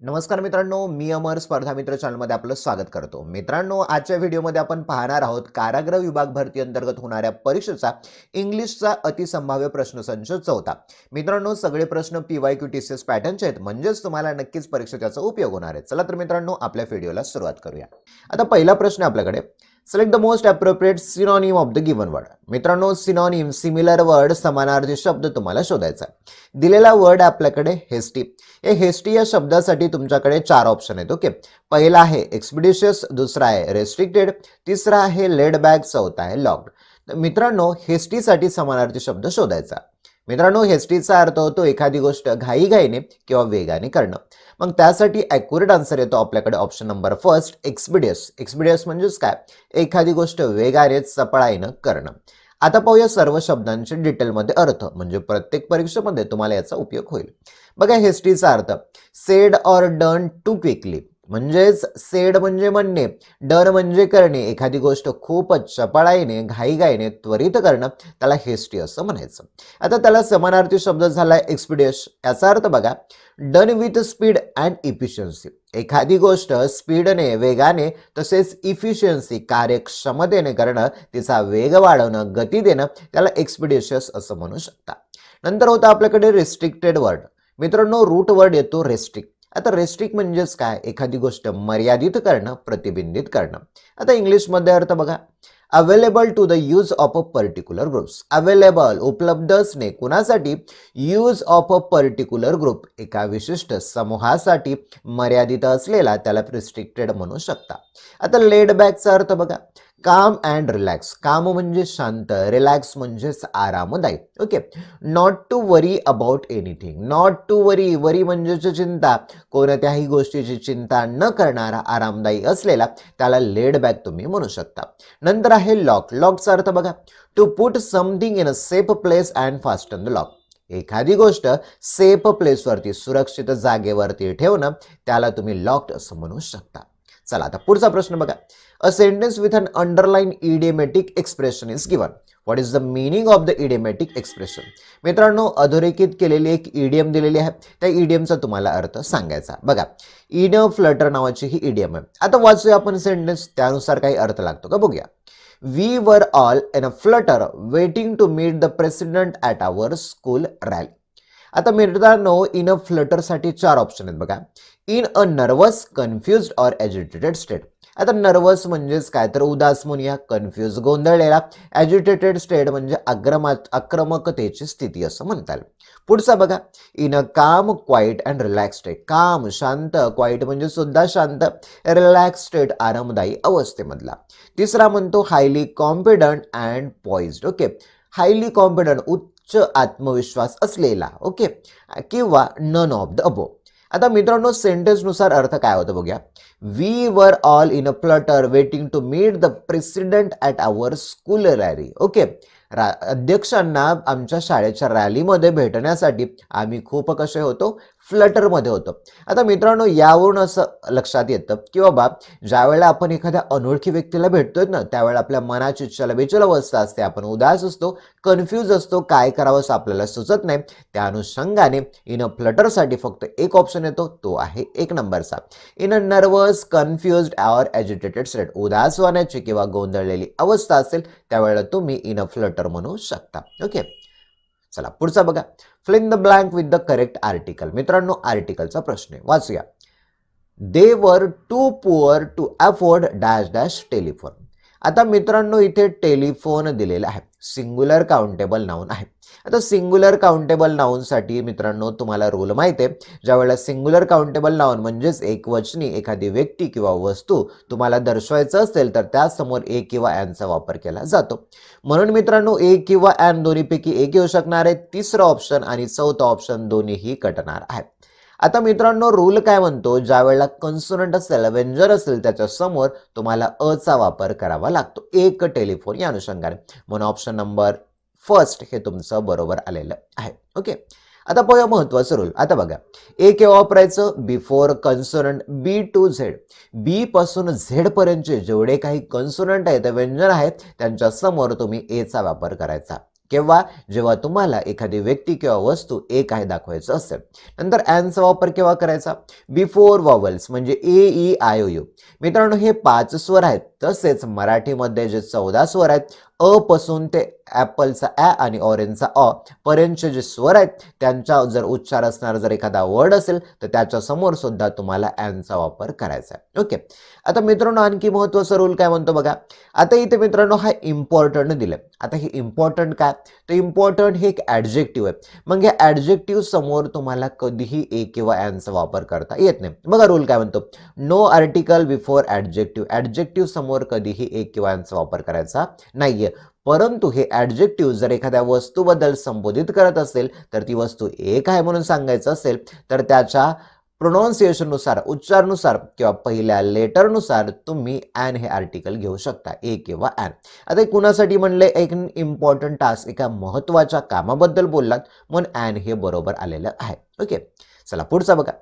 नमस्कार मित्रांनो मी अमर स्पर्धा मित्र चॅनलमध्ये आपलं स्वागत करतो. मित्रांनो आजच्या व्हिडिओमध्ये आपण पाहणार आहोत कारागृह विभाग भरती अंतर्गत होणाऱ्या परीक्षेचा इंग्लिशचा अतिसंभाव्य प्रश्नसंच चौथा. मित्रांनो सगळे प्रश्न P Y Q T C S पॅटर्नचे आहेत म्हणजेच तुम्हाला नक्कीच परीक्षेत त्याचा उपयोग होणार आहे. चला तर मित्रांनो आपल्या व्हिडिओला सुरुवात करूया. आता पहिला प्रश्न आपल्याकडे. Select the most appropriate synonym of the given word मित्रांनो सिनॉनिम सिमिलर वर्ड समानार्थी शब्द तुम्हाला शोधायचा आहे. दिलेला वर्ड आपल्याकडे हेस्टी हे हेस्टी या शब्दासाठी तुमच्याकडे चार ऑप्शन आहेत ओके पहिला आहे एक्सपिडिशियस दुसरा आहे रेस्ट्रिक्टेड तिसरा आहे लेड बॅग चौथा आहे लॉक्ड मित्रांनो हेस्टीसाठी समानार्थी शब्द शोधायचा मित्रांनो हेस्टीचा अर्थ होतो एखादी गोष्ट घाईघाईने किंवा वेगाने करणं. मग त्यासाठी ॲक्युरेट आन्सर येतो आपल्याकडे option number first expeditious expeditious म्हणजेच काय? एखादी गोष्ट वेगाने चपळाईनं करणं. आता पाहूया सर्व शब्दांचे डिटेलमध्ये अर्थ म्हणजे प्रत्येक परीक्षेमध्ये तुम्हाला याचा उपयोग होईल. बघा हेस्टीचा अर्थ. Said or done to quickly म्हणजेच सेड म्हणजे म्हणणे डर म्हणजे करणे. एखादी गोष्ट खूपच चपळाईने घाईघाईने त्वरित करणं त्याला हेस्टी असं म्हणायचं. आता त्याला समानार्थी शब्द झाला एक्सपिडियस याचा अर्थ बघा done with speed and efficiency एखादी गोष्ट स्पीडने वेगाने तसेच इफिशियन्सी कार्यक्षमतेने करणं तिचा वेग वाढवणं गती देणं त्याला एक्सपिडिशियस असं म्हणू शकता. नंतर होतं आपल्याकडे रिस्ट्रिक्टेड वर्ड मित्रांनो रूट वर्ड येतो रेस्ट्रिक्ट आता रेस्ट्रिक्ट म्हणजेच काय? एखादी गोष्ट मर्यादित करणं प्रतिबंधित करणं. आता इंग्लिशमध्ये अर्थ बघा. Available to the use of a particular groups available उपलब्ध असणे कुणासाठी? Use of a particular group एका विशिष्ट समूहासाठी मर्यादित असलेला त्याला रिस्ट्रिक्टेड म्हणू शकता. आता लेडबॅकचा अर्थ बघा. काम अँड रिलॅक्स काम म्हणजे शांत रिलॅक्स म्हणजेच आरामदायी okay not to worry about anything not to worry worry म्हणजेच चिंता. कोणत्याही गोष्टीची चिंता न करणारा आरामदायी असलेला त्याला लेड बॅक तुम्ही म्हणू शकता. नंतर आहे लॉक लॉकचा अर्थ बघा. To put something in a safe place and fast the lock एखादी गोष्ट सेफ प्लेसवरती सुरक्षित जागेवरती ठेवणं त्याला तुम्ही लॉक्ड असं म्हणू शकता. चला आता पुढचा प्रश्न बघा. A sentence with an underline idiomatic expression is given what is the meaning of the idiomatic expression मित्रांनो अधोरेखित केलेली एक इडियम दिलेली आहे. त्या ईडीएमचा तुम्हाला अर्थ सांगायचा बघा इन फ्लटर नावाची ही ईडीएम आहे. आता वाचूया आपण सेंटेन्स त्यानुसार काही अर्थ लागतो का? बघूया. We were all in a flutter waiting to meet the president at our school rally आता मित्रांनो इन अ फ्लटरसाठी चार ऑप्शन आहेत बघा. In a nervous confused or agitated state. आता नर्वस म्हणजेच काय? तर उदास म्हणूया कन्फ्यूज गोंधळलेला. एज्युटेटेड स्टेट म्हणजे अग्रमा आक्रमकतेची स्थिती असं म्हणता येईल. पुढचा बघा. इन अ काम क्वाईट अँड रिलॅक्स स्टेट. काम शांत क्वाईट म्हणजे सुद्धा शांत रिलॅक्स स्टेट आरामदायी अवस्थेमधला. तिसरा म्हणतो highly confident and poised. Okay? Highly confident उच्च आत्मविश्वास असलेला. ओके? किंवा नन ऑफ द अबो. आता मित्रांनो सेंटेन्सनुसार अर्थ काय होतं बघूया. We were all in a flutter waiting to meet the president at our school rally okay रा अध्यक्षांना आमच्या शाळेच्या रॅलीमध्ये भेटण्यासाठी आम्ही खूप कसे होतो? फ्लटरमध्ये होतं. आता मित्रांनो यावरून असं लक्षात येतं की बाबा ज्यावेळेला आपण एखाद्या अनोळखी व्यक्तीला भेटतोय ना त्यावेळेला आपल्या मनाची चलबेचल अवस्था असते. आपण उदास असतो कन्फ्यूज असतो काय करावं असं आपल्याला सुचत नाही. त्या अनुषंगाने इन अ फ्लटरसाठी फक्त एक ऑप्शन येतो तो आहे एक नंबरचा. In a nervous confused or agitated state उदास होण्याची किंवा गोंधळलेली अवस्था असेल त्यावेळेला तुम्ही इन अ फ्लटर म्हणू शकता. ओके? चला पुढचा बघा. Fill the blank with the correct article मित्रांनो आर्टिकलचा प्रश्न आहे. वाचूया. They were too poor to afford dash dash telephone आता मित्रांनो इथे टेलिफोन दिलेला आहे. सिंग्युलर काउंटेबल नाऊन आहे. आता सिंग्युलर काउंटेबल नाऊनसाठी मित्रांनो तुम्हाला रूल माहिती आहे. ज्यावेळेला सिंग्युलर काउंटेबल नाऊन म्हणजेच एकवचनी एखादी व्यक्ती किंवा वस्तू तुम्हाला दर्शवायचं असेल तर त्यासमोर ए किंवा ॲनचा वापर केला जातो. म्हणून मित्रांनो ए किंवा ॲन दोन्हीपैकी एक येऊ शकणार आहे. तिसरं ऑप्शन आणि चौथं ऑप्शन दोन्हीही कटणार आहे. आता मित्रांनो रूल काय म्हणतो? ज्या वेळेला कन्सोनंट असेल व्यंजन असेल त्याच्यासमोर तुम्हाला अचा वापर करावा लागतो. एक टेलिफोन या अनुषंगाने. म्हणून ऑप्शन नंबर फर्स्ट हे तुमचं बरोबर आलेलं आहे. ओके आता पाहूया महत्वाचं रूल आता बघा. ए केव्हा वापरायचं? Before consonant B to Z B पासून झेड पर्यंतचे जेवढे काही कन्सोनंट आहेत व्यंजन आहेत त्यांच्यासमोर तुम्ही एचा वापर करायचा. किंवा जेव्हा तुम्हाला एखादी व्यक्ती किंवा वस्तू एक आहे दाखवायचं असेल. नंतर ॲनचा वापर केव्हा करायचा? बिफोर वॉवल्स म्हणजे A E I O U मित्रांनो हे पाच स्वर आहेत. तसेच मराठीमध्ये जे चौदा स्वर आहेत अपासून ते ॲपलचा ॲ आणि ऑरेंजचा अ. पर्यंतचे जे स्वर आहेत त्यांचा जर उच्चार असणारा जर एखादा वर्ड असेल तर त्याच्यासमोर सुद्धा तुम्हाला ॲनचा वापर करायचा आहे. ओके. आता मित्रांनो आणखी महत्त्वाचा रूल काय म्हणतो बघा? आता इथे मित्रांनो हा इम्पॉर्टंट दिलं आता हे इम्पॉर्टंट काय? तर इम्पॉर्टंट हे एक ॲडजेक्टिव्ह आहे. मग या ॲडजेक्टिव्ह समोर तुम्हाला कधीही ए किंवा ॲनचा वापर करता येत नाही. बघा रूल काय म्हणतो? No article before adjective adjective समोर कधीही एक किंवा ॲनचा वापर करायचा नाहीये. परंतु हे ॲडजेक्टिव्ह जर एखाद्या वस्तूबद्दल संबोधित करत असेल तर ती वस्तू एक आहे म्हणून सांगायचं असेल तर त्याच्या प्रोनाऊन्सिएशननुसार उच्चारनुसार किंवा पहिल्या लेटरनुसार तुम्ही ॲन हे आर्टिकल घेऊ शकता ए किंवा ॲन आता एक कुणासाठी म्हणले? एक इम्पॉर्टंट टास्क एका महत्त्वाच्या कामाबद्दल बोललात म्हणून ॲन हे बरोबर आलेलं आहे. ओके चला पुढचा बघा.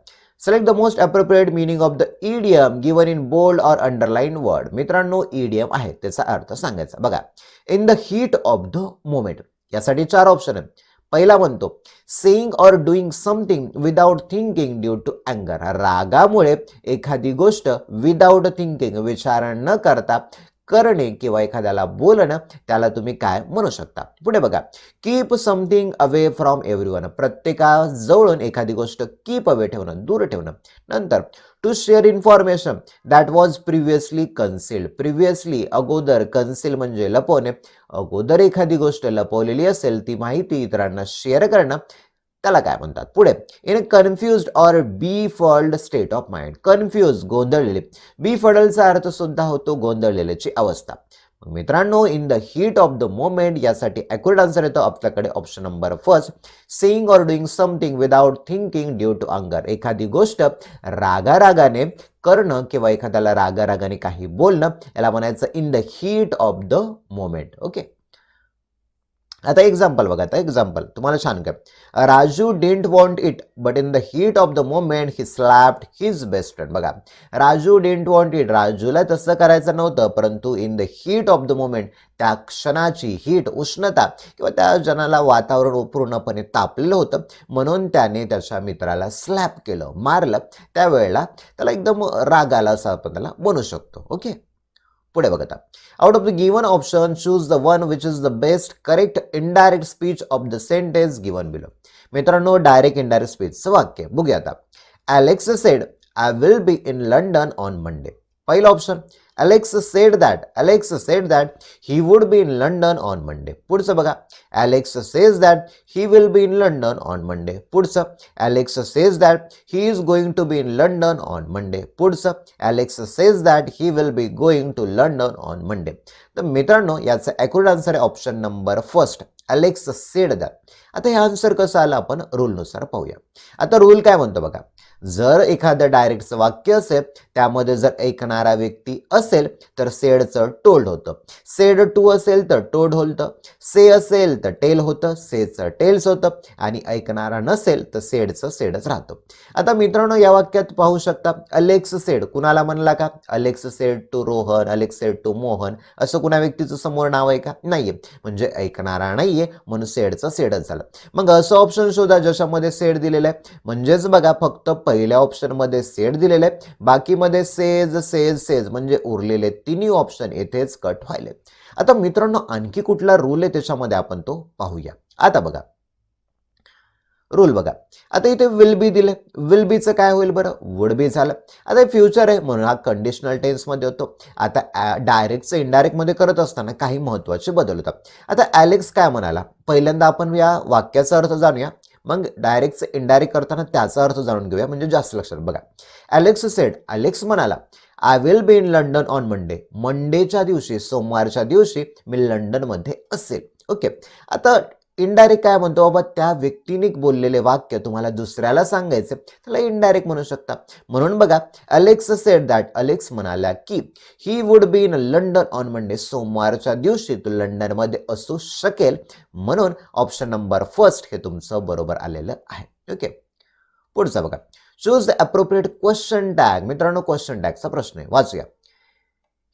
Select the most appropriate meaning of the idiom given in bold or underline word मित्रांनो इडियम आहे त्याचा अर्थ सांगायचा. बघा in the heat of the moment यासाठी चार ऑप्शन आहेत. पहिला म्हणतो saying or doing something without thinking due to अँगर रागामुळे एखादी गोष्ट विदाउट थिंकिंग विचार न करता करणे किंवा एखाद्याला बोलणं त्याला तुम्ही काय म्हणू शकता? पुढे बघा. Keep something away from everyone प्रत्येकाजवळून एखादी गोष्ट कीप अवे ठेवणं दूर ठेवणं. नंतर to share information that was previously concealed previously अगोदर कन्सिल म्हणजे लपवणे. अगोदर एखादी गोष्ट लपवलेली असेल ती माहिती इतरांना शेअर करणं त्याला काय म्हणतात? पुढे. In confused or befuddled state of mind confuse गोंधळलेले. बी फडलचा अर्थ सुद्धा होतो गोंधळलेल्याची अवस्था. मग मित्रांनो in the heat of the moment यासाठी अॅक्युरेट आन्सर येतो. आपल्याकडे option number first saying or doing something without thinking due to anger एखादी गोष्ट रागारागाने करणं किंवा एखाद्याला रागारागाने काही बोलणं याला म्हणायचं in the heat of the moment okay आता एक्झाम्पल बघा आता एक्झाम्पल तुम्हाला छान काय Raju didn't want it but in the heat of the moment he slapped his best friend बघा राजू डेंट वॉन्ट इट राजूला तसं करायचं नव्हतं परंतु in the heat of the moment त्या क्षणाची हीट उष्णता किंवा त्या जनाला वातावरण पूर्णपणे तापलेलं होतं. म्हणून त्याने त्याच्या मित्राला स्लॅप केलं मारलं. त्यावेळेला त्याला एकदम राग आला असं आपण त्याला म्हणू शकतो. ओके पुढे बघा out of the given option choose the one which is the best correct indirect speech of the sentence given below मित्रांनो डायरेक्ट इनडायरेक्ट स्पीचचं वाक्य बघूया आता Alex said I will be in London on Monday पहिलं option Alex said that Alex said that he would be in London on Monday पुढचं बघा Alex says that he will be in London on Monday पुढचं Alex says that he is going to be in London on Monday पुढचं Alex says that he will be going to London on Monday तर मित्रांनो याचं accurate answer आहे option number first Alex said that आता हे answer कसं आलं आपण? रूलनुसार पाहूया. आता रूल काय म्हणतो बघा? जर एखादं डायरेक्टचं वाक्य असेल त्यामध्ये जर ऐकणारा व्यक्ती असेल तर सेडचं टोल्ड होतं. सेड टू असेल तर टोल्ड होतं. से असेल तर टेल होतं. सेचं टेल्स होतं. आणि ऐकणारा नसेल तर सेडचं सेडच राहतं. आता मित्रांनो या वाक्यात पाहू शकता अलेक्स सेड कुणाला म्हणला का? Alex said to Rohan Alex said to Mohan असं कुणा व्यक्तीचं समोर नाव आहे का? नाहीये. म्हणजे ऐकणारा नाही नाहीये म्हणून सेडचं सेडच झालं. मग असं ऑप्शन शोधा ज्याच्यामध्ये सेड दिलेलं आहे. म्हणजेच बघा फक्त पहिल्या ऑप्शनमध्ये सेड दिलेलं आहे. बाकीमध्ये सेज सेज सेज म्हणजे उरलेले तिन्ही ऑप्शन येथेच कट व्हायले आता मित्रांनो आणखी कुठला रूल आहे त्याच्यामध्ये आपण तो पाहूया. आता बघा. रूल बघा. आता इथे विल बी दिले. विल बीचं काय होईल बरं? वुड बी झालं. आता फ्युचर आहे म्हणून हा कंडिशनल टेन्समध्ये होतो. आता डायरेक्टचं इनडायरेक्टमध्ये करत असताना काही महत्त्वाचे बदल होतात. आता ॲलेक्स काय म्हणाला? पहिल्यांदा आपण या वाक्याचा अर्थ जाणूया. मग डायरेक्टचं इनडायरेक्ट करताना त्याचा अर्थ जाणून घेऊया. म्हणजे जास्त लक्षात बघा. ॲलेक्स सेड ॲलेक्स म्हणाला I will be in London on Monday मंडेच्या दिवशी सोमवारच्या दिवशी मी लंडनमध्ये असेल. ओके आता इनडायरेक्ट काय म्हणतो बाबा? त्या व्यक्तीने बोललेले वाक्य तुम्हाला दुसऱ्याला सांगायचे त्याला इनडायरेक्ट म्हणू शकता. म्हणून बघा अलेक्स सेड दॅट अलेक्स म्हणाला की he would be in London on Monday सोमवारच्या दिवशी तू लंडनमध्ये असू शकेल. म्हणून ऑप्शन नंबर फर्स्ट हे तुमचं बरोबर आलेलं आहे. ओके पुढचा बघा. Choose the appropriate question tag मित्रांनो क्वेश्चन टॅगचा प्रश्न आहे. वाचूया.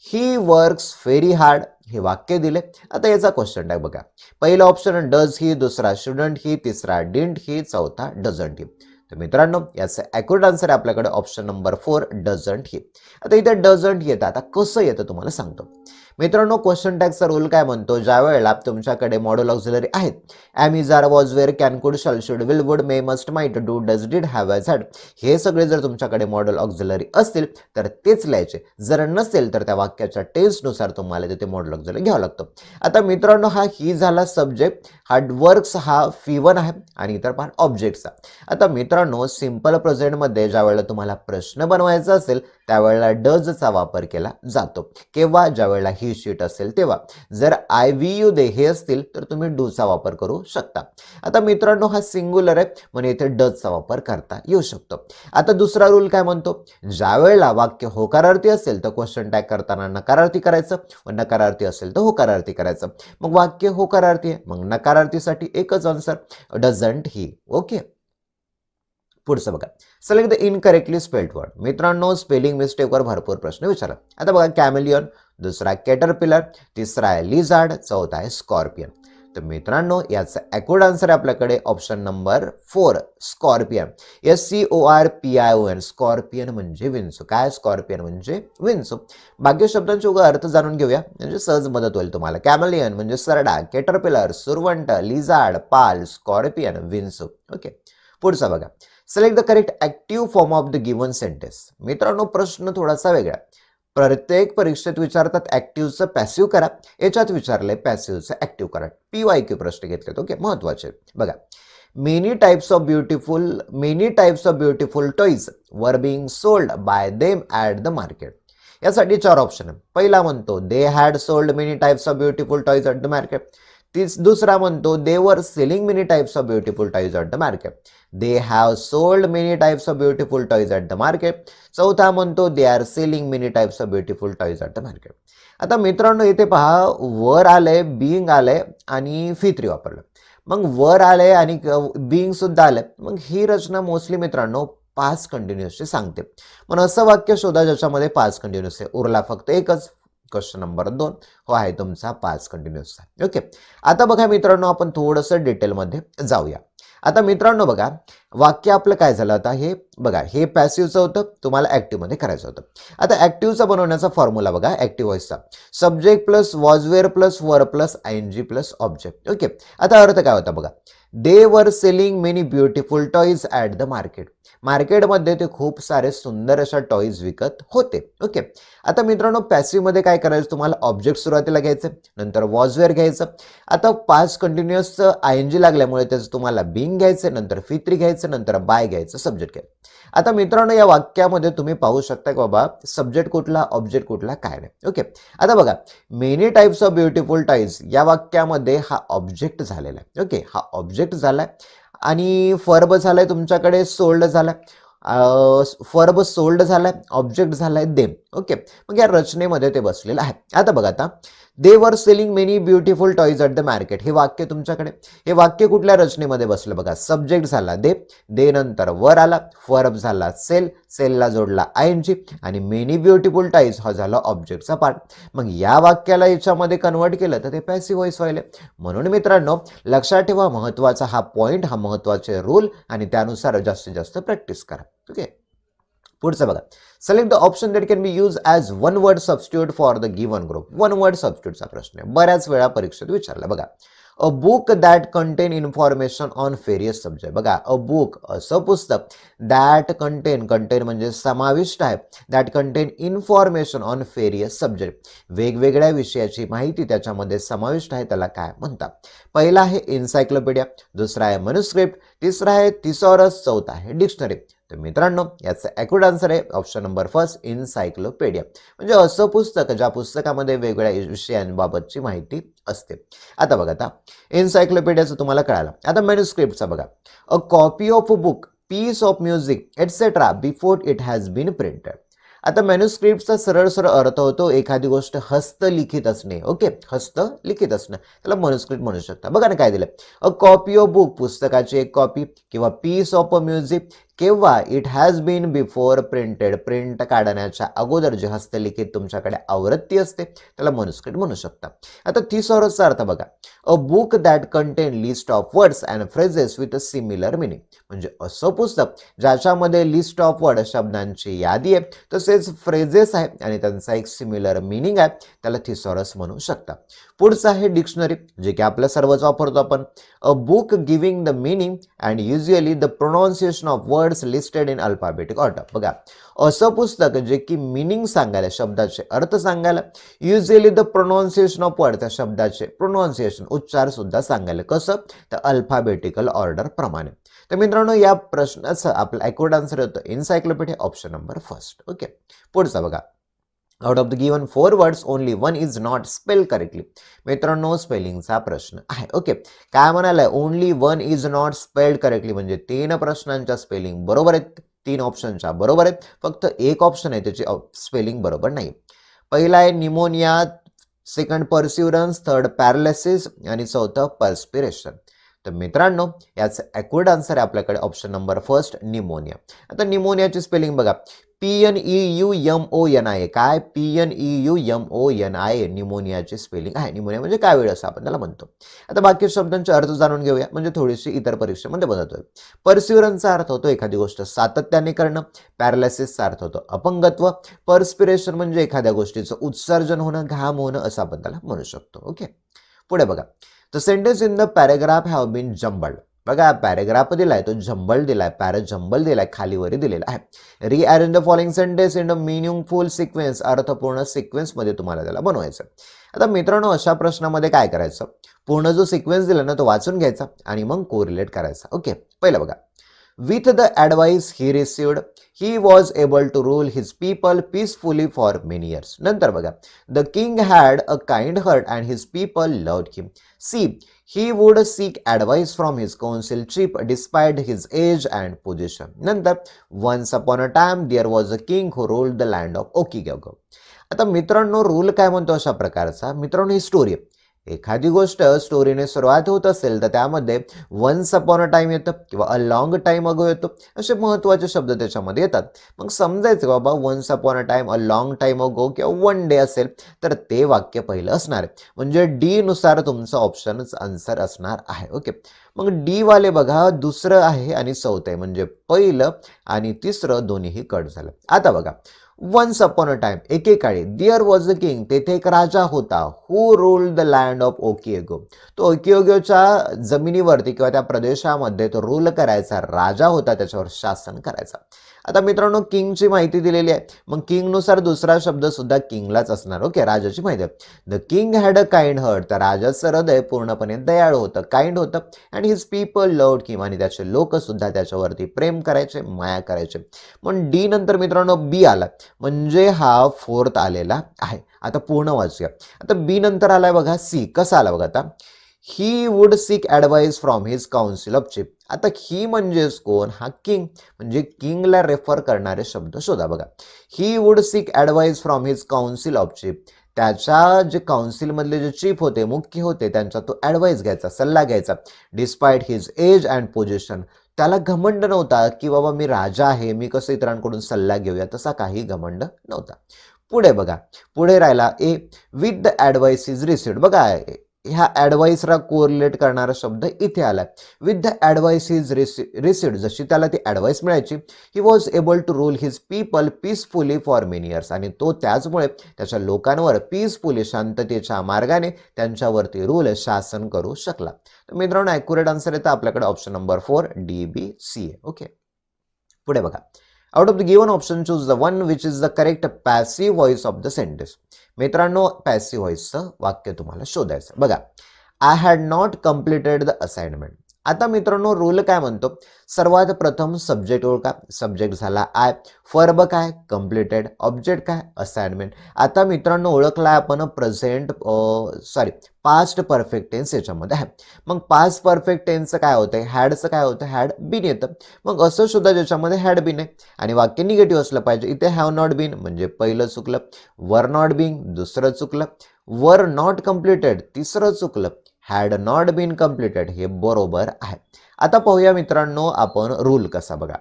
ही वर्क्स व्हेरी हार्ड हे वाक्य दिले. आता याचा क्वेश्चन आहे बघा. पहिला ऑप्शन डज ही दुसरा स्टुडंट ही तिसरा डिंट ही चौथा डझंट ही तर मित्रांनो याचं ॲक्युरेट आन्सर आहे आपल्याकडे. Option number four doesn't he आता इथे डझंट येतं. आता कसं येतं तुम्हाला सांगतो. मित्रांनो क्वेश्चन टॅगचा रूल काय म्हणतो? ज्या वेळेला तुमच्याकडे मॉडल ऑक्झिलरी आहेत am is are was were can could shall should will would may must might do does did have has had हे सगळे जर तुमच्याकडे मॉडल ऑक्झिलरी असतील तर तेच लिहायचे. जर नसेल तर त्या वाक्याच्या टेन्सनुसार तुम्हाला तिथे मॉडल ऑक्झिलरी घ्यावं लागतं. आता मित्रांनो हा ही झाला सब्जेक्ट वर्क्स हा फी वन आहे आणि इतर पार्ट ऑब्जेक्टचा आता मित्रांनो सिंपल प्रेझेंटमध्ये ज्या वेळेला तुम्हाला प्रश्न बनवायचा असेल त्यावेळेला डजचा वापर केला जातो. केव्हा? ज्या वेळेला ही शीट असेल तेव्हा. जर आय व्ही यू दे हे असतील तर तुम्ही डूचा वापर करू शकता. आता मित्रांनो हा सिंग्युलर आहे म्हणजे इथे डजचा वापर करता येऊ शकतो. आता दुसरा रूल काय म्हणतो? ज्या वेळेला वाक्य होकारार्थी असेल तर क्वेश्चन टॅग करताना नकारार्थी करायचं. व नकारार्थी असेल तर होकारार्थी करायचं. मग वाक्य होकारार्थी आहे मग नकारार्थीसाठी एकच आन्सर डझंट ही ओके पुढचं बघा. Select the incorrectly spelled word मित्रांनो स्पेलिंग मिस्टेकवर भरपूर प्रश्न विचारा. आता बघा कॅमेलियन दुसरा कॅटरपिलर तिसरा आहे लिझार्ड चौथा आहे स्कॉर्पियन तर मित्रांनो याचा ॲक्युरेट आन्सर आहे आपल्याकडे. Option number four scorpion S C O R P I O N scorpion म्हणजे विंचू. काय? स्कॉर्पियन म्हणजे विंचू. बाकी शब्दांचे उगा अर्थ जाणून घेऊया. म्हणजे सहज मदत होईल तुम्हाला. कॅमेलियन म्हणजे सरडा केटरपिलर सुरवंट लिझाड पाल स्कॉर्पियन विंचू. ओके पुढचा बघा. Select the correct active form of the given sentence मित्रांनो प्रश्न थोडासा वेगळा. प्रत्येक परीक्षेत विचारतात ॲक्टिव्हचं पॅसिव्ह करा. याच्यात विचारलंय पॅसिव्हचं ॲक्टिव्ह करा. पी वाय क्यू प्रश्न घेतलेत ओके महत्त्वाचे. बघा many types of beautiful many types of beautiful toys were being sold by them at the market यासाठी चार ऑप्शन आहे पहिला म्हणतो they had sold many types of beautiful toys at the market तीच दुसरा म्हणतो they were selling many types of beautiful toys at the market they have sold many types of beautiful toys at the market चौथा म्हणतो they are selling many types of beautiful toys at the market आता मित्रांनो इथे पहा वर आलंय being आलंय आणि फित्री वापरलं. मग वर आलंय आणि बिईंग सुद्धा आलंय. मग ही रचना मोस्टली मित्रांनो पाच कंटिन्युअसची सांगते. पण असं वाक्य शोधा ज्याच्यामध्ये पाच कंटिन्युअस आहे. उरला फक्त एकच क्वेश्चन नंबर दोन. हो आहे तुमचा पाच कंटिन्युअसचा ओके आता बघा मित्रांनो आपण थोडंसं डिटेलमध्ये जाऊया. आता मित्रांनो बघा वाक्य आपलं काय झालं आता हे बघा हे पॅसिव्हचं होतं तुम्हाला ॲक्टिव्हमध्ये करायचं होतं. आता ॲक्टिव्हचा बनवण्याचा फॉर्म्युला बघा active व्हॉइसचा subject plus was were plus were plus I N G plus object okay आता अर्थ काय होता बघा? They were selling many beautiful toys at the market मार्केटमध्ये ते खूप सारे सुंदर अशा टॉईज विकत होते. ओके आता मित्रांनो पॅसिवमध्ये काय करायचं? तुम्हाला ऑब्जेक्ट सुरुवातीला घ्यायचं नंतर वॉजवेअर घ्यायचं. आता पाच कंटिन्युअस आय एन जी लागल्यामुळे त्याचं तुम्हाला बिंग घ्यायचं नंतर फित्री घ्यायचं नंतर बाय घ्यायचं सब्जेक्ट घ्यायचं. आता मित्रांनो या वाक्यामध्ये तुम्ही पाहू शकता की बाबा सब्जेक्ट कुठला ऑब्जेक्ट कुठला काय नाही. ओके आता बघा many types of beautiful ties या वाक्यामध्ये हा ऑब्जेक्ट झालेला आहे. ओके हा ऑब्जेक्ट झाला आहे आणि फर्ब झालाय तुमच्याकडे सोल्ड झालाय. फर्ब सोल्ड झालाय ऑब्जेक्ट झालाय देम ओके. मग या रचनेमध्ये ते बसलेलं आहे. आता बघा आता. They were selling many beautiful toys at the market हे वाक्य तुमच्याकडे? हे वाक्य कुठल्या रचनेमध्ये बसलं बघा? सब्जेक्ट झाला दे दे नंतर वर आला फर्ब झाला सेल सेलला जोडला आय एन जी आणि मेनी ब्युटिफुल टॉईज हा झाला ऑब्जेक्टचा पार्ट मग या वाक्याला याच्यामध्ये कन्वर्ट केलं तर ते पॅसिव्ह व्हॉइस व्हायले. म्हणून मित्रांनो लक्षात ठेवा महत्त्वाचा हा पॉईंट हा महत्त्वाचे रूल आणि त्यानुसार जास्तीत जास्त प्रॅक्टिस करा. ओके? पुढचं बघा. Select the option that can be use as one word substitute for the given group one word सबस्टिट्यूटचा प्रश्न आहे. बऱ्याच वेळा परीक्षेत विचारला. बघा. A book that contain information on various subject बघा. अ बुक असं पुस्तक दॅट कंटेन कंटेन म्हणजे समाविष्ट आहे. That contain information on various subject वेगवेगळ्या विषयाची माहिती त्याच्यामध्ये समाविष्ट आहे. त्याला काय म्हणतात? पहिला आहे एन्सायक्लोपीडिया दुसरा आहे मनुस्क्रिप्ट तिसरा आहे थिसॉरस चौथा आहे डिक्शनरी तर मित्रांनो याचं ॲक्युरेट आन्सर आहे ऑप्शन नंबर फर्स्ट इनसायक्लोपेडिया म्हणजे असं पुस्तक ज्या पुस्तकामध्ये वेगवेगळ्या विषयांबाबतची माहिती असते. आता बघा आता इन्सायक्लोपेडियाचं तुम्हाला कळालं. आता मॅन्युस्क्रिप्टचा बघा. A copy of book piece of music etcetera before it has been printed आता मॅन्युस्क्रिप्टचा सरळ सरळ अर्थ होतो एखादी गोष्ट हस्तलिखित असणे ओके? हस्तलिखित असणं. त्याला मॅन्युस्क्रिप्ट म्हणू शकता. बघा ना काय दिलं. अ कॉपी ऑफ बुक पुस्तकाची एक कॉपी किंवा पीस ऑफ अ म्युझिक किंवा it has been before printed print काढण्याच्या अगोदर जे हस्तलिखित तुमच्याकडे आवृत्ती असते त्याला मनुस्क्रिप्ट म्हणू शकता. आता थिसॉरसचा अर्थ बघा. A book that contain list of words and phrases with a similar meaning म्हणजे असं पुस्तक ज्याच्यामध्ये लिस्ट ऑफ वर्ड शब्दांची यादी आहे तसेच फ्रेजेस आहे आणि त्यांचा एक सिमिलर मिनिंग आहे त्याला थिसॉरस म्हणू शकता. पुढचं आहे डिक्शनरी जे की आपलं सर्वच वापरतो आपण. A book giving the meaning and usually the pronunciation of words listed in alphabetic order बघा असं पुस्तक जे की मिनिंग सांगायला शब्दाचे अर्थ सांगायला usually the pronunciation of word त्या शब्दाचे प्रोनाऊन्सिएशन उच्चार सुद्धा सांगायला. कसं? तर अल्फाबेटिकल ऑर्डर प्रमाणे. तर मित्रांनो या प्रश्नाचं आपलं ॲक्युरेट आन्सर होतं encyclopedia option number first okay पुढचा बघा. Out of the given four words only one is not spell correctly मित्रांनो स्पेलिंगचा प्रश्न आहे. ओके काय म्हणालाय? Only one is not spelled correctly म्हणजे तीन प्रश्नांच्या स्पेलिंग बरोबर आहेत. तीन ऑप्शनच्या बरोबर आहेत. फक्त एक ऑप्शन आहे. त्याची स्पेलिंग बरोबर नाही. पहिला आहे pneumonia second pursuance third paralysis आणि चौथं पर्स्पिरेशन तर मित्रांनो याचं ॲक्युरेट आन्सर आहे आपल्याकडे. ऑप्शन नंबर फर्स्ट निमोनिया आता निमोनियाची स्पेलिंग बघा. P N E U M O N I काय? P N E U M O N I निमोनियाची spelling आहे. निमोनिया म्हणजे काय वेळ असं आपण त्याला म्हणतो. आता बाकी शब्दांचे अर्थ जाणून घेऊया. म्हणजे थोडीशी इतर परीक्षेमध्ये बनवतोय परस्युरनचा अर्थ होतो एखादी गोष्ट. सातत्याने करणं. पॅरालायसिसचा अर्थ होतो अपंगत्व. पर्स्पिरेशन म्हणजे एखाद्या गोष्टीचं उत्सर्जन होणं घाम होणं असं आपण त्याला म्हणू शकतो. ओके पुढे बघा. The sentence in the paragraph have been jumbled बघा पॅरेग्राफ दिला आहे तो जंबल दिलाय पॅरा जंबल दिलाय खालीवरी दिलेला आहे. Rearrange the following sentence in a meaningful sequence अर्थपूर्ण सिक्वेन्समध्ये तुम्हाला त्याला बनवायचं. आता मित्रांनो अशा प्रश्नामध्ये काय करायचं? पूर्ण जो सिक्वेन्स दिला ना तो वाचून घ्यायचा आणि मग कोरिलेट करायचा. ओके पहिलं बघा. with the advice he received he was able to rule his people peacefully for many years नंतर बघा the king had a kind heart and his people loved him see he would seek advice from his council chief despite his age and position नंतर once upon a time there was a king who ruled the land of Okigo आता मित्रांनो rule काय म्हणतो अशा प्रकारचा मित्रांनो ही story आहे एखादी गोष्ट स्टोरीने सुरुवात होत असेल तर त्यामध्ये वन्स अपॉन अ टाईम येतं किंवा अ लॉंग टाईम अगो येतो. असे महत्त्वाचे शब्द त्याच्यामध्ये येतात. मग समजायचं बाबा once upon a time a long time ago किंवा वन डे असेल तर ते वाक्य पहिलं असणार. आहे म्हणजे डी नुसार तुमचं ऑप्शनच आन्सर असणार आहे. ओके? मग डी वाले बघा दुसरं आहे आणि चौथं आहे. म्हणजे पहिलं आणि तिसरं दोन्हीही कट झालं. आता बघा. वन्स अपॉन अ टाइम एकेकाळी दिअर वॉज अ किंग तेथे एक राजा होता who rule the land of ओकिएगो तो ओकियोगोच्या जमिनीवरती किंवा त्या प्रदेशामध्ये तो रूल करायचा राजा होता त्याच्यावर शासन करायचा. आता मित्रांनो किंगची माहिती दिलेली आहे. मग किंगनुसार दुसरा शब्द सुद्धा किंगलाच असणार ओके राजाची माहिती आहे. The king had a kind heart तर राजाचं हृदय पूर्णपणे दयाळू होतं काइंड होतं. अँड हिज पीपल लव्ड किंवा आणि त्याचे लोक सुद्धा त्याच्यावरती प्रेम करायचे माया करायचे. पण डी नंतर मित्रांनो बी आला. म्हणजे हा फोर्थ आलेला आहे. आता पूर्ण वाचूया. आता बी नंतर आलाय बघा सी कसा आला बघा आता? He would seek advice from his council of chief आता ही म्हणजेच कोण? हा किंग म्हणजे किंगला रेफर करणारे शब्द शोधा बघा. He would seek advice from his council of chief त्याच्या जे काउन्सिलमधले जे चीफ होते मुख्य होते त्यांचा तो ॲडवाईस घ्यायचा सल्ला घ्यायचा. Despite his age and position त्याला घमंड नव्हता की बाबा मी राजा आहे मी कसं इतरांकडून सल्ला घेऊया तसा काही घमंड नव्हता. पुढे बघा. पुढे राहिला A with the advice is received बघा ह्या ॲडवाईसला कोरिलेट करणारा शब्द इथे आला with the advice is re received जशी त्याला ती ॲडवाईस मिळायची he was able to rule his people peacefully for many years आणि तो त्याचमुळे त्याच्या लोकांवर पीसफुली शांततेच्या मार्गाने त्यांच्यावरती रूल शासन करू शकला. तर मित्रांनो ॲक्युरेट आन्सर येतं आपल्याकडे option number four D B C A okay पुढे बघा. Out of the given option choose the one which is the correct passive voice of the sentence मित्रांनो पॅसिव्ह व्हॉइसचं वाक्य तुम्हाला शोधायचं बघा I had not completed the assignment आता मित्रांनो रूल काय म्हणतो? सर्वात प्रथम सब्जेक्ट ओळखा. सब्जेक्ट झाला आय फर्ब काय? कम्प्लिटेड ऑब्जेक्ट काय? असाइनमेंट आता मित्रांनो ओळखला आपण present sorry past perfect tense याच्यामध्ये आहे. मग पास्ट परफेक्ट टेन्सचं काय होतं हॅडचं काय होतं? हॅड बिन येतं. मग असं सुद्धा ज्याच्यामध्ये हॅड बीन आहे. आणि वाक्य निगेटिव्ह असलं पाहिजे. इथे हॅव नॉट बीन म्हणजे पहिलं चुकलं. वर नॉट बिंग दुसरं चुकलं. वर नॉट कम्प्लिटेड तिसरं चुकलं. हॅड नॉट बीन कम्प्लिटेड हे बरोबर आहे. आता पाहूया मित्रांनो आपण रूल कसा बघा.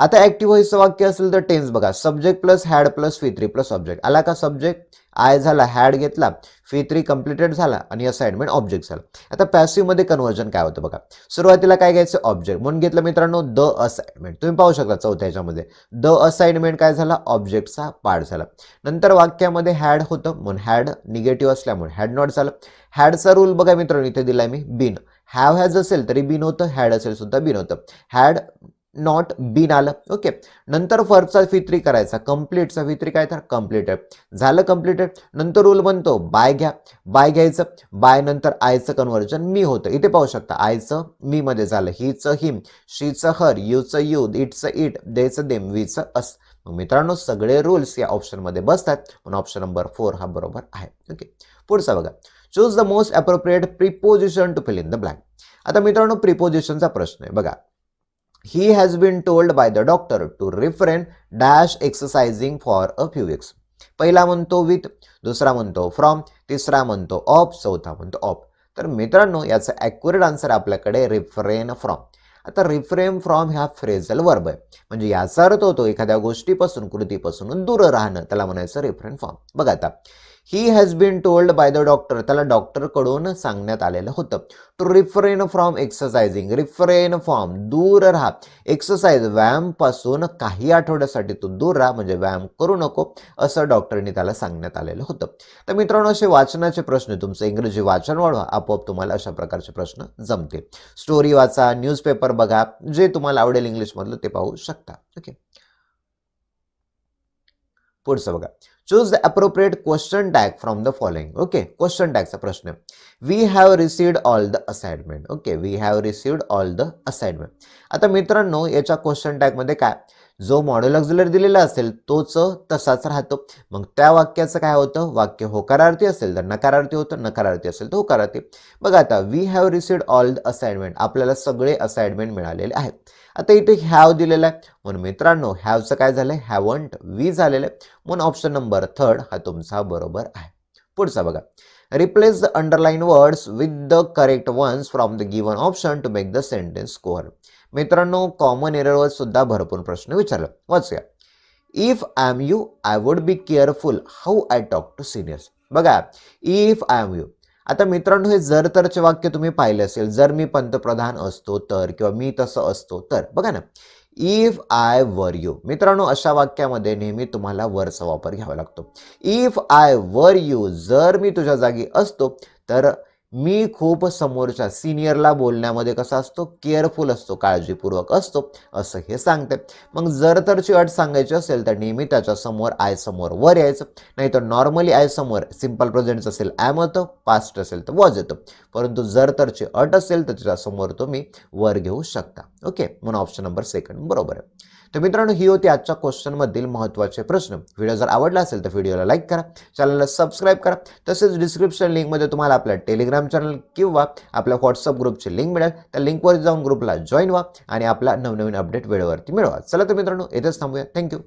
आता ऍक्टिव्ह व्हॉइसचं वाक्य असेल तर टेन्स बघा. Subject plus had plus V three plus object आला का सब्जेक्ट आय झाला. हॅड घेतला. फी थ्री कम्प्लिटेड झाला. आणि असाइनमेंट ऑब्जेक्ट झाला. आता पॅसिव्हमध्ये कन्व्हर्जन काय होतं बघा. सुरुवातीला काय घ्यायचं? ऑब्जेक्ट म्हणून घेतलं मित्रांनो द असाइनमेंट तुम्ही पाहू शकता चौथ्या ह्याच्यामध्ये. द असाइनमेंट काय झाला? ऑब्जेक्टचा पार्ट झाला. नंतर वाक्यामध्ये हॅड होतं. म्हणून हॅड निगेटिव्ह असल्यामुळे हॅड नॉट झालं. हॅडचा रूल बघा मित्रांनो इथे दिला मी. बिन हॅव हॅज असेल तरी बिन होतं. हॅड असेल सुद्धा बिन होतं. हॅड नॉट बिन आलं. ओके नंतर फर्स्टचा फित्री करायचा. कम्प्लीटचा फित्री काय तर कम्प्लिटेड झालं कम्प्लिटेड नंतर रूल बनतो. बाय घ्या. बाय घ्यायचं. बाय नंतर आयचं कन्व्हर्जन मी होतं. इथे पाहू शकता. आयचं मी मध्ये झालं. हीचं हिम शीचं हर यूचं यू इटचं इट देचं देम वीचं अस मग मित्रांनो सगळे रूल्स या ऑप्शनमध्ये बसतात. पण ऑप्शन नंबर फोर हा बरोबर आहे. ओके पुढचा बघा. Choose the most appropriate preposition to fill in the blank आता मित्रांनो प्रिपोजिशनचा प्रश्न आहे. बघा. He has been told by the doctor to refrain dash exercising for a few weeks पहिला म्हणतो विथ दुसरा म्हणतो फ्रॉम तिसरा म्हणतो ऑफ चौथा म्हणतो ऑफ तर मित्रांनो याचं ॲक्युरेट आन्सर आपल्याकडे रिफ्रेन फ्रॉम आता रिफ्रेन फ्रॉम ह्या फ्रेझल वर्ब आहे. म्हणजे याचा अर्थ होतो एखाद्या गोष्टीपासून कृतीपासून दूर राहणं. त्याला म्हणायचं रिफ्रेन फॉर्म बघा आता. He has been told by the doctor त्याला डॉक्टरकडून सांगण्यात आलेलं होतं. To refrain from exercising refrain from दूर राहा. एक्सरसाइज व्यायामपासून काही आठवड्यासाठी तू दूर राहा म्हणजे व्यायाम करू नको असं डॉक्टरनी त्याला सांगण्यात आलेलं होतं. तर मित्रांनो असे वाचनाचे प्रश्न तुमचं इंग्रजी वाचन वाढवा आपोआप तुम्हाला अशा प्रकारचे प्रश्न जमतील. स्टोरी वाचा न्यूजपेपर बघा जे तुम्हाला आवडेल इंग्लिशमधलं ते पाहू शकता. ओके पुढचं बघा. Choose the appropriate question tag from the following okay question टॅगचा प्रश्न we have received all the assignment okay we have received all the assignment आता मित्रांनो याच्या क्वेश्चन टॅगमध्ये काय? जो मॉडेल ऑक्झिलर दिलेला असेल तोच तसाच राहतो. मग त्या वाक्याचं काय होतं? वाक्य होकारार्थी असेल तर नकारार्थी होतं नकारार्थी असेल तर होकारार्थी. बघा आता we have received all the assignment आपल्याला सगळे असाइनमेंट मिळालेले आहेत. आता इथे हॅव दिलेलं आहे. म्हणून मित्रांनो हॅवचं काय झालं आहे हॅवंट वी झालेलं आहे. म्हणून ऑप्शन नंबर थर्ड हा तुमचा बरोबर आहे. पुढचा बघा. Replace the underline words with the correct ones from the given option to make the sentence score मित्रांनो कॉमन एररवर सुद्धा भरपूर प्रश्न विचारला. वाचूया. If I am you I would be careful how I talk to seniors बघा. If I am you आता मित्रांनो हे जर तरचे वाक्य तुम्ही पाहिले असेल जर मी पंतप्रधान असतो तर किंवा मी तसं असतो तर बघा ना. इफ आय वर यू मित्रांनो अशा वाक्यामध्ये नेहमी तुम्हाला वरचा वापर घ्यावा लागतो. इफ आय वर यू जर मी तुझ्या जागी असतो तर मी खूप समोरच्या सिनियरला बोलण्यामध्ये कसा असतो? केअरफुल असतो काळजीपूर्वक असतो असं हे सांगते. मग जर तरची अट सांगायची असेल तर नेहमी त्याच्यासमोर आय समोर वर यायचं. नाही तर नॉर्मली आय समोर सिंपल प्रेझेंट असेल ॲम होतं पास्ट असेल तर वॉज येतं. परंतु जर तरची अट असेल तर त्याच्यासमोर तुम्ही वर घेऊ शकता. ओके म्हणून ऑप्शन नंबर सेकंड बरोबर आहे. तर मित्रांनो ही होती आजच्या क्वेश्चनमधील महत्त्वाचे प्रश्न. व्हिडिओ जर आवडला असेल तर व्हिडिओला लाईक करा चॅनलला सबस्क्राईब करा. तसेच डिस्क्रिप्शन लिंकमध्ये तुम्हाला आपल्या टेलिग्राम चॅनल किंवा आपल्या व्हॉट्सअप ग्रुपची लिंक मिळेल. त्या लिंकवर जाऊन ग्रुपला जॉईन व्हा आणि आपला नवनवीन अपडेट वेळेवरती मिळवा. चला तर मित्रांनो येथेच थांबूया. थँक्यू